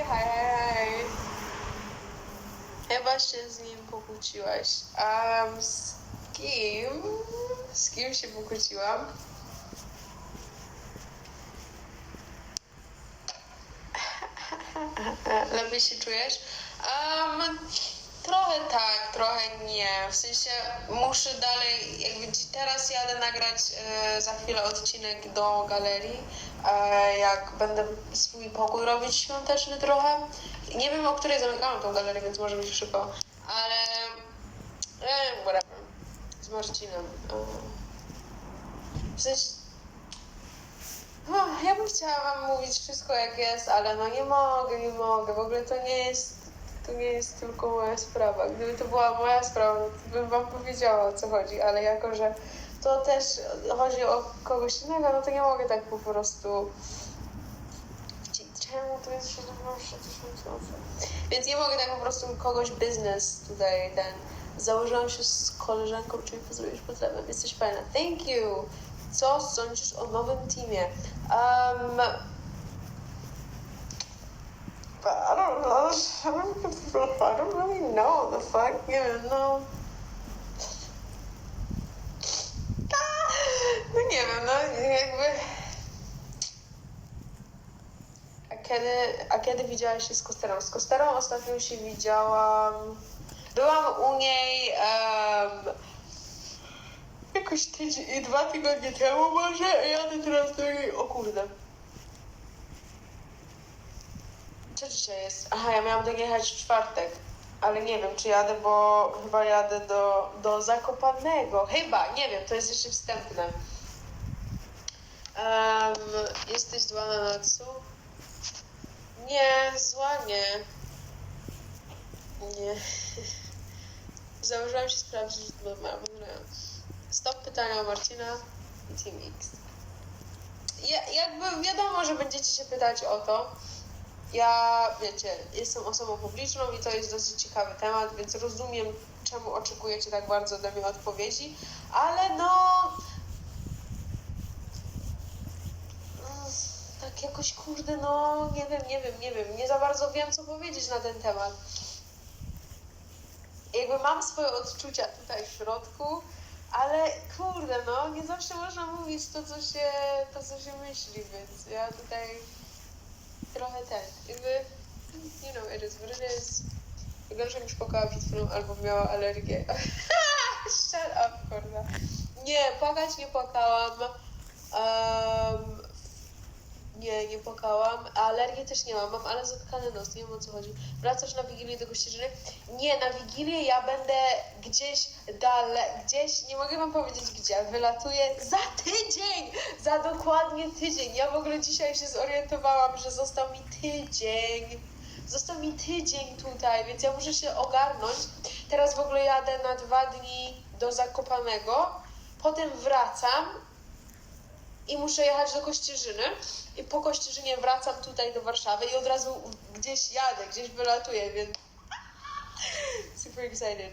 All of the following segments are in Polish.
Hej, hej, hej. Chyba się z nim pokłóciłaś. Um, z kim? Z kim się pokłóciłam? Lepiej się czujesz? Um, trochę tak, trochę nie. W sensie muszę dalej, teraz jadę nagrać e, za chwilę odcinek do galerii, e, jak będę swój pokój robić świąteczny trochę. Nie wiem, o której zamykałam tą galerię, więc może być szybko, ale e, whatever. Z Marcinem. E, w sensie Ach, Ja bym chciała wam mówić wszystko jak jest, ale no nie mogę, nie mogę. W ogóle to nie jest, to nie jest tylko moja sprawa. Gdyby to była moja sprawa, no to bym wam powiedziała o co chodzi, ale jako, że to też chodzi o kogoś innego, no to nie mogę tak po prostu Czemu to jest 17 tysięcy Więc nie mogę tak po prostu kogoś biznes tutaj ten. Założyłam się z koleżanką, czyli pozrobisz potrzebę. Jesteś fajna. Thank you. Co sądzisz o nowym teamie? Um, I don't know. I don't really know the fuck. Nie wiem, no. Nie wiem, no jakby... A kiedy, a kiedy widziałaś się z Kosterą? Z Kosterą ostatnio się widziałam... Byłam u niej em, jakoś tydzień, dwa tygodnie temu może, a jadę teraz do jej... O kurde. Co dzisiaj jest? Aha, ja miałam dojechać w czwartek, ale nie wiem, czy jadę, bo chyba jadę do, do Zakopanego. Chyba, nie wiem, to jest jeszcze wstępne. Um, jesteś zła na Natsu? Nie, zła nie. Nie. Założyłam się sprawdzić, mam. Stop pytania Marcina i Team X. Ja, jakby wiadomo, że będziecie się pytać o to. Ja, wiecie, jestem osobą publiczną i to jest dosyć ciekawy temat, więc rozumiem, czemu oczekujecie tak bardzo ode mnie odpowiedzi, ale no. Tak jakoś kurde, no nie wiem, nie wiem, nie wiem, nie za bardzo wiem, co powiedzieć na ten temat. Jakby mam swoje odczucia tutaj w środku, ale kurde, no nie zawsze można mówić to, co się, to, co się myśli, więc ja tutaj trochę ten, jakby, you know, it is what it is. Wygląda, już płakała przed chwilą albo miała alergię. Shut up, kurwa. Nie, płakać nie płakałam. Um, płakałam. A alergii też nie mam. Mam ale zatkany nos, nie wiem o co chodzi. Wracasz na Wigilię do Kościerzyny? Nie, na Wigilię ja będę gdzieś dalej, gdzieś, nie mogę wam powiedzieć gdzie, wylatuję za tydzień! Za dokładnie tydzień. Ja w ogóle dzisiaj się zorientowałam, że został mi tydzień. Został mi tydzień tutaj, więc ja muszę się ogarnąć. Teraz w ogóle jadę na dwa dni do Zakopanego, potem wracam i muszę jechać do Kościerzyny i po Kościerzynie wracam tutaj do Warszawy i od razu gdzieś jadę, gdzieś wylatuję, więc super excited.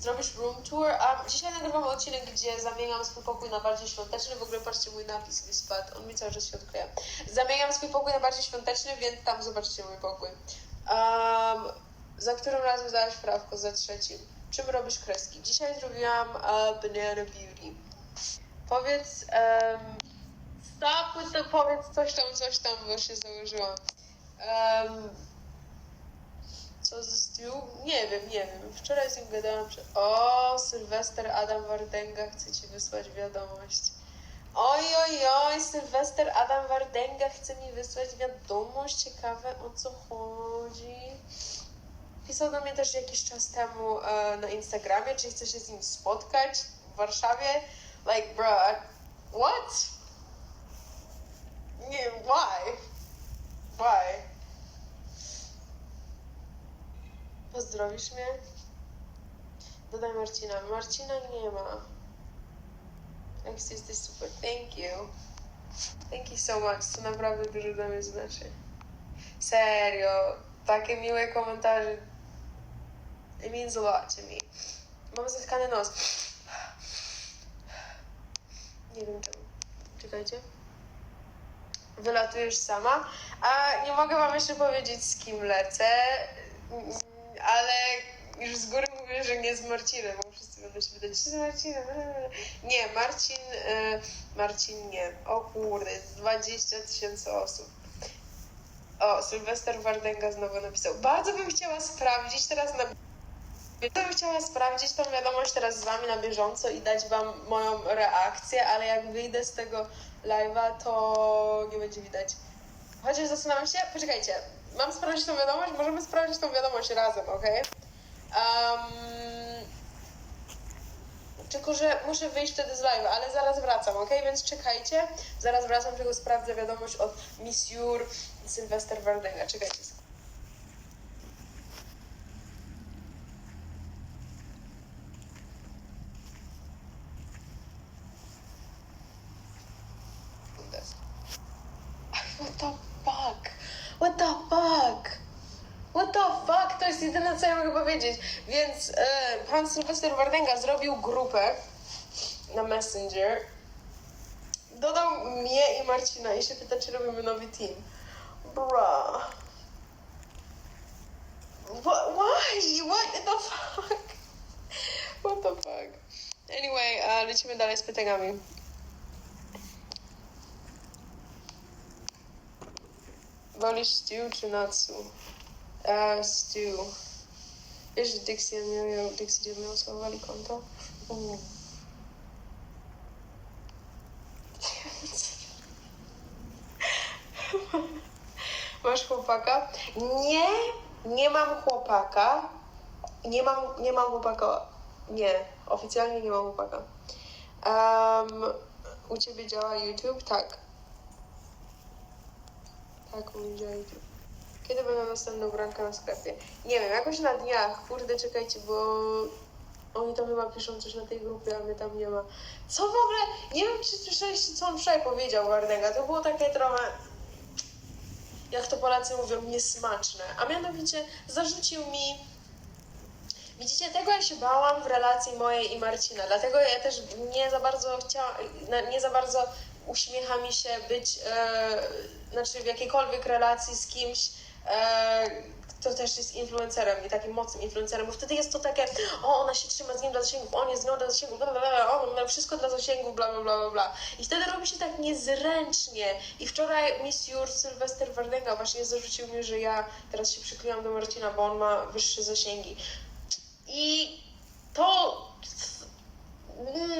Zrobisz room tour, dzisiaj nagrywam odcinek, gdzie zamieniam swój pokój na bardziej świąteczny. W ogóle patrzcie, mój napis mi spadł, on mi cały czas się odkleja. Zamieniam swój pokój na bardziej świąteczny, więc tam zobaczycie mój pokój. Um, za którym razem zdałaś prawko? Za trzecim. Czym robisz kreski? Dzisiaj zrobiłam uh, Banana Beauty. Powiedz, um, the, powiedz coś tam, coś tam, bo się założyłam. Um, co ze Stu? Nie wiem, nie wiem. Wczoraj z nim gadałam, że o, Sylwester Adam Wardęga chce ci wysłać wiadomość. Oj, oj, oj, Sylwester Adam Wardęga chce mi wysłać wiadomość. Ciekawe o co chodzi. Pisał do mnie też jakiś czas temu e, na Instagramie, czy chce się z nim spotkać w Warszawie. Like, bro, what? Nie, why? Why? Pozdrowisz mnie? Dodaj Marcina. Marcina nie ma. Alex, jesteś super. Thank you. Thank you so much. To naprawdę dużo dla mnie znaczy. Serio. Takie miłe komentarze. It means a lot to me. Mam zatkany nos. Nie wiem czemu. Czekajcie. wylatujesz sama. A nie mogę wam jeszcze powiedzieć, z kim lecę, ale już z góry mówię, że nie z Marcinem, bo wszyscy będą się pytać, czy z Marcinem? Nie, Marcin, e, Marcin nie. O kurde, jest 20 tysięcy osób. O, Sylwester Wardęga znowu napisał. Bardzo bym chciała sprawdzić teraz na bym chciała sprawdzić tą wiadomość teraz z wami na bieżąco i dać wam moją reakcję, ale jak wyjdę z tego live'a, to nie będzie widać. Chociaż zastanawiam się, poczekajcie, mam sprawdzić tą wiadomość? Możemy sprawdzić tą wiadomość razem, ok? Um, tylko, że muszę wyjść wtedy z live'a, ale zaraz wracam, ok? Więc czekajcie, zaraz wracam, tylko sprawdzę wiadomość od Miss Jur Sylwester Wardęga. Czekajcie. What the fuck? What the fuck? What the fuck? To jest jedyne, co ja mogę powiedzieć. Więc e, pan Sylwester Wardęga zrobił grupę na Messenger. Dodał mnie i Marcina i się pyta, czy robimy nowy team. Bruh. What? Why? What the fuck? What the fuck? Anyway, e, lecimy dalej z pytaniami. Wolisz stew czy natsu? Uh, stew. Wiesz, że Dixie miał, Dixie miał schowali konto? Mm. Masz chłopaka? Nie, nie mam chłopaka. Nie mam, nie mam chłopaka. Nie, oficjalnie nie mam chłopaka. Um, u ciebie działa YouTube? Tak. Tak, u mnie działa YouTube. Kiedy będą następne ubranka na sklepie? Nie wiem, jakoś na dniach. Kurde, czekajcie, bo oni tam chyba piszą coś na tej grupie, a mnie tam nie ma. Co w ogóle? Nie wiem, czy słyszeliście, co on wczoraj powiedział Wardęga. To było takie trochę, jak to Polacy mówią, niesmaczne. A mianowicie zarzucił mi Widzicie, tego ja się bałam w relacji mojej i Marcina, dlatego ja też nie za bardzo chciałam, nie za bardzo uśmiecha mi się być, e, znaczy w jakiejkolwiek relacji z kimś, e, kto też jest influencerem i takim mocnym influencerem, bo wtedy jest to takie, o, ona się trzyma z nim dla zasięgów, on jest z nią dla zasięgów, bla, bla, bla, on ma wszystko dla zasięgów, bla, bla, bla, bla. I wtedy robi się tak niezręcznie. I wczoraj Miss Jur Sylwester Wardęga właśnie zarzucił mi, że ja teraz się przykleiłam do Marcina, bo on ma wyższe zasięgi. I to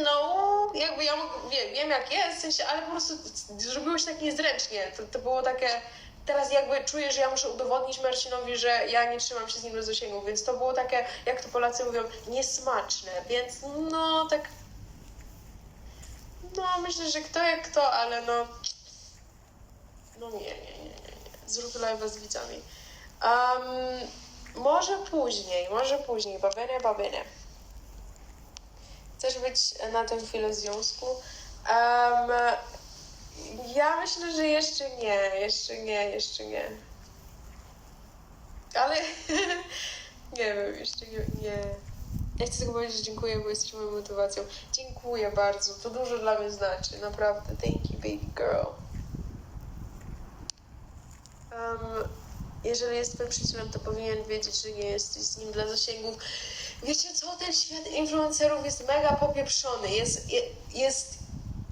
no, jakby ja wiem, wiem jak jest, w sensie, ale po prostu zrobiło się tak niezręcznie. To, to było takie, teraz jakby czuję, że ja muszę udowodnić Marcinowi, że ja nie trzymam się z nim do zasięgu, więc to było takie, jak to Polacy mówią, niesmaczne, więc no tak, no myślę, że kto jak kto, ale no, no nie, nie, nie, nie, nie. zrób live z widzami. Um, może później, może później, babene, babene. Chcesz być na tę chwilę w związku? Um, ja myślę, że jeszcze nie, jeszcze nie, jeszcze nie. Ale nie wiem, jeszcze nie, nie. Ja chcę tylko powiedzieć, że dziękuję, bo jesteś moją motywacją. Dziękuję bardzo, to dużo dla mnie znaczy, naprawdę. Thank you, baby girl. Um, jeżeli jest twoim przyjacielem, to powinien wiedzieć, że nie jesteś z nim dla zasięgów. Wiecie co, ten świat influencerów jest mega popieprzony, jest, je- jest,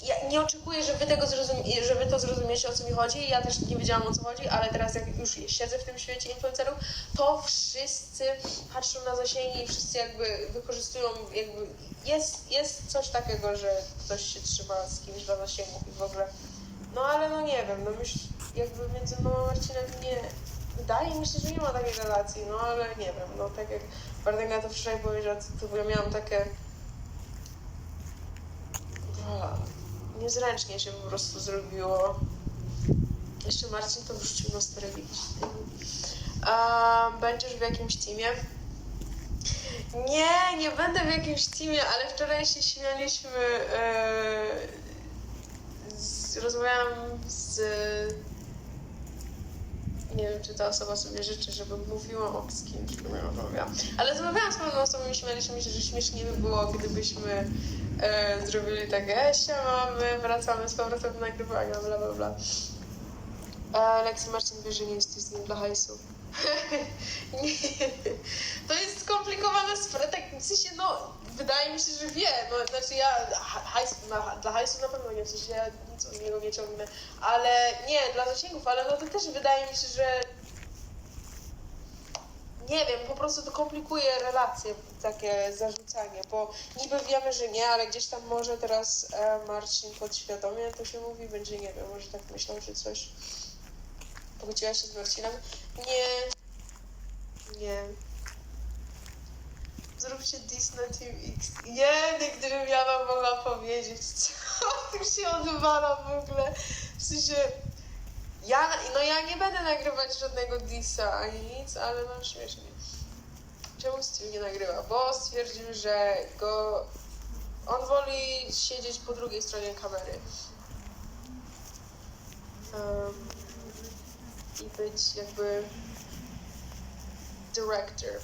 ja nie oczekuję, że wy tego zrozumie, że wy to zrozumiecie, o co mi chodzi, ja też nie wiedziałam, o co chodzi, ale teraz jak już siedzę w tym świecie influencerów, to wszyscy patrzą na zasięgi i wszyscy jakby wykorzystują, jakby, jest, jest coś takiego, że ktoś się trzyma z kimś dla zasięgów i w ogóle, no ale no nie wiem, no myśl, jakby między mną a Marcinem nie, wydaje mi się, że nie ma takiej relacji, no ale nie wiem, no tak jak Wardęga to wczoraj powiedział, to ja miałam takie... Niezręcznie się po prostu zrobiło. Jeszcze Marcin to wrzucił na stare A Będziesz w jakimś teamie? Nie, nie będę w jakimś teamie, ale wczoraj się śmialiśmy. E, z, rozmawiałam z nie wiem, czy ta osoba sobie życzy, żebym mówiła o z kimś, ją rozmawiała. Ale rozmawiałam z pewną osobą i śmialiśmy się, że śmiesznie by było, gdybyśmy e, zrobili tak, e, siema, my wracamy z powrotem do nagrywania, bla, bla, bla. Lexi Marcin wie, że nie jesteś z nim dla hajsu. to jest skomplikowana sprawa, tak w sensie, no, wydaje mi się, że wie, no, znaczy ja ha- hajs, na, dla hajsu na pewno nie, w sensie ja nic od niego nie ciągnę, ale nie, dla zasięgów, ale no to też wydaje mi się, że nie wiem, po prostu to komplikuje relacje, takie zarzucanie, bo niby wiemy, że nie, ale gdzieś tam może teraz e, Marcin podświadomie to się mówi, będzie, nie wiem, może tak myślał, czy coś. Pogódziłaś się z Marcinem? Nie. Nie. Zróbcie dis na Team X. Nie, gdybym ja wam mogła powiedzieć, co tu się odwala w ogóle. W sensie, ja, no ja nie będę nagrywać żadnego disa ani nic, ale no śmiesznie. Czemu Steve nie nagrywa? Bo stwierdził, że go... On woli siedzieć po drugiej stronie kamery. Um, I być jakby... Director.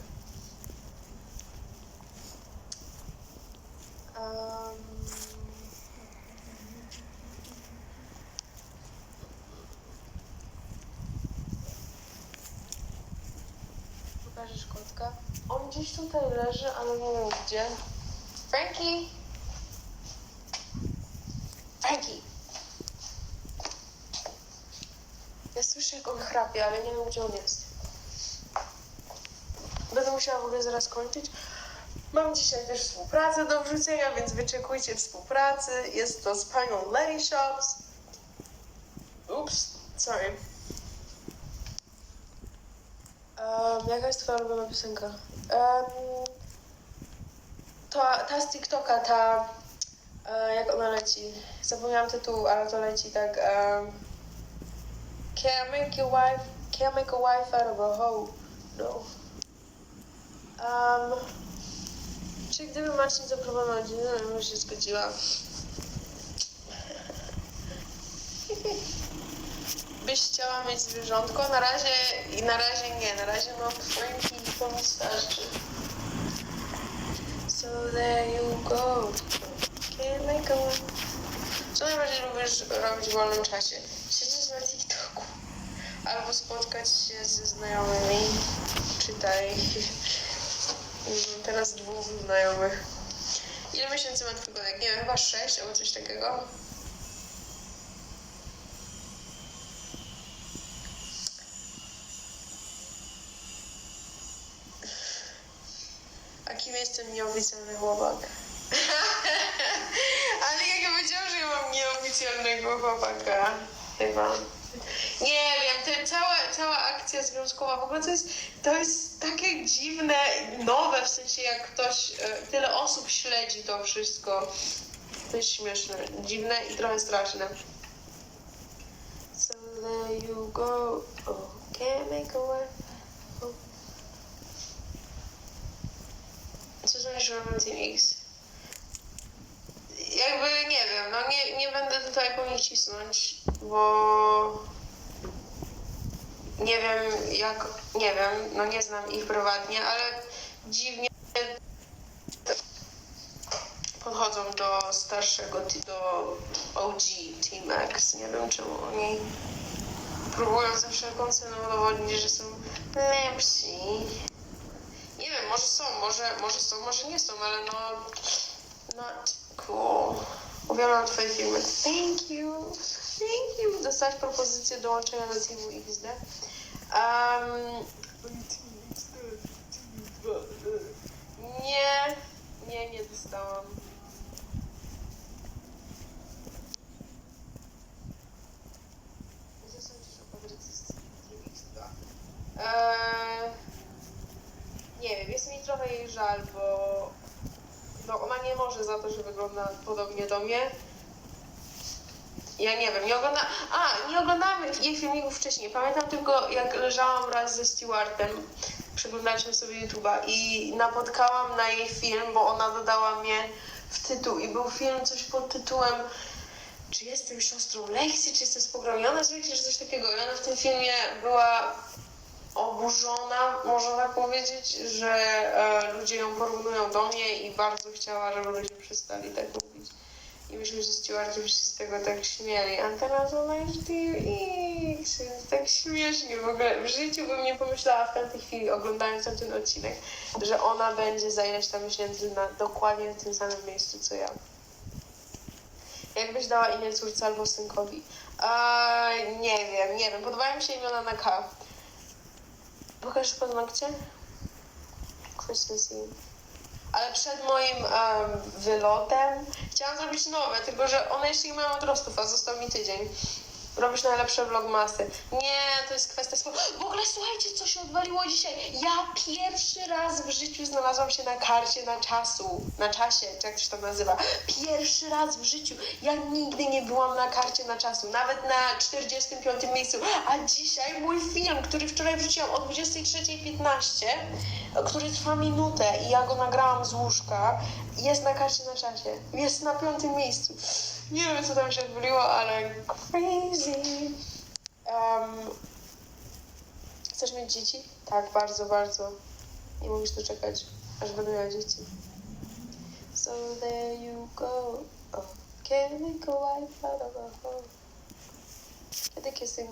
Pokażesz kotka? On gdzieś tutaj leży, ale nie wiem gdzie. Frankie! Frankie! Ja słyszę jak on chrapie, ale nie wiem gdzie on jest. Będę musiała w ogóle zaraz kończyć. Mam dzisiaj też współpracę do wrzucenia, więc wyczekujcie współpracy. Jest to z panią Letty Shops. Ups, sorry. Um, jaka jest twoja ulubiona piosenka? Um, ta, ta z TikToka, ta... E, jak ona leci? Zapomniałam tytułu, ale to leci tak... Um, can't make your wife... Can't make a wife out of a hoe. No. Um, czy gdyby Marcin zaproponował rodzinę, bym się zgodziła? Byś chciała mieć zwierzątko? Na razie i na razie nie. Na razie mam i to mi starczy. So there you go. Can't make a Co najbardziej lubisz robić w wolnym czasie? Siedzieć na TikToku. Albo spotkać się ze znajomymi. Czytaj. Mam Teraz dwóch znajomych. Ile miesięcy ma twój konek? Nie wiem, chyba sześć albo coś takiego. A kim jestem nieoficjalny chłopak? Ale jak ja powiedziałam, że ja mam nieoficjalnego chłopaka. Chyba. Nie wiem, to cała, cała akcja związkowa w ogóle to jest, to jest takie dziwne, nowe, w sensie jak ktoś, e, tyle osób śledzi to wszystko. To jest śmieszne, dziwne i trochę straszne. So there you go. Oh, can't make a way. Oh. Co o Roman Team X? Jakby nie wiem, no nie, nie będę tutaj po nich cisnąć, bo nie wiem jak, nie wiem, no nie znam ich prywatnie, ale dziwnie podchodzą do starszego, do OG Team X. Nie wiem czemu oni próbują za wszelką cenę udowodnić, że są lepsi. Nie wiem, może są, może, może są, może nie są, ale no not cool. Uwielbiam twoje filmy. Thank you. Thank you. Dostałaś propozycję dołączenia do Teamu XD. Um, nie, nie, nie dostałam. Co sądzisz o Patrycji z Team X2? Eee, nie wiem, jest mi trochę jej żal, bo no ona nie może za to, że wygląda podobnie do mnie. Ja nie wiem, nie ogląda... A, nie oglądałam jej filmików wcześniej. Pamiętam tylko, jak leżałam raz ze Stewartem, przeglądaliśmy sobie YouTube'a i napotkałam na jej film, bo ona dodała mnie w tytuł i był film coś pod tytułem czy jestem siostrą Lexi, czy jestem spokrewniona z Lexi, czy coś takiego. I ona w tym filmie była oburzona, można tak powiedzieć, że e, ludzie ją porównują do mnie i bardzo chciała, żeby ludzie przestali tak mówić. I myśmy ze Stewartem się z tego tak śmieli. A teraz ona jest DX, więc tak śmiesznie w ogóle. W życiu bym nie pomyślała w tamtej chwili, oglądając ten odcinek, że ona będzie za ileś tam miesięcy na dokładnie w tym samym miejscu, co ja. Jakbyś dała imię córce albo synkowi? Eee, nie wiem, nie wiem. Podobają mi się imiona na K. Pokażesz paznokcie? Christmas Eve. Ale przed moim em, wylotem chciałam zrobić nowe, tylko że one jeszcze nie mają odrostów, a został mi tydzień. Robisz najlepsze vlogmasy. Nie, to jest kwestia spo... W ogóle słuchajcie, co się odwaliło dzisiaj. Ja pierwszy raz w życiu znalazłam się na karcie na czasu. Na czasie, czy jak się to nazywa. Pierwszy raz w życiu. Ja nigdy nie byłam na karcie na czasu. Nawet na 45 miejscu. A dzisiaj mój film, który wczoraj wrzuciłam o 23.15, który trwa minutę i ja go nagrałam z łóżka, jest na karcie na czasie. Jest na piątym miejscu. Nie wiem, co tam się odbyło, ale crazy. Um, chcesz mieć dzieci? Tak, bardzo, bardzo. Nie mogę się doczekać, aż będę miała dzieci. So there you go. Oh, can we go out of a hole? Kiedy kissing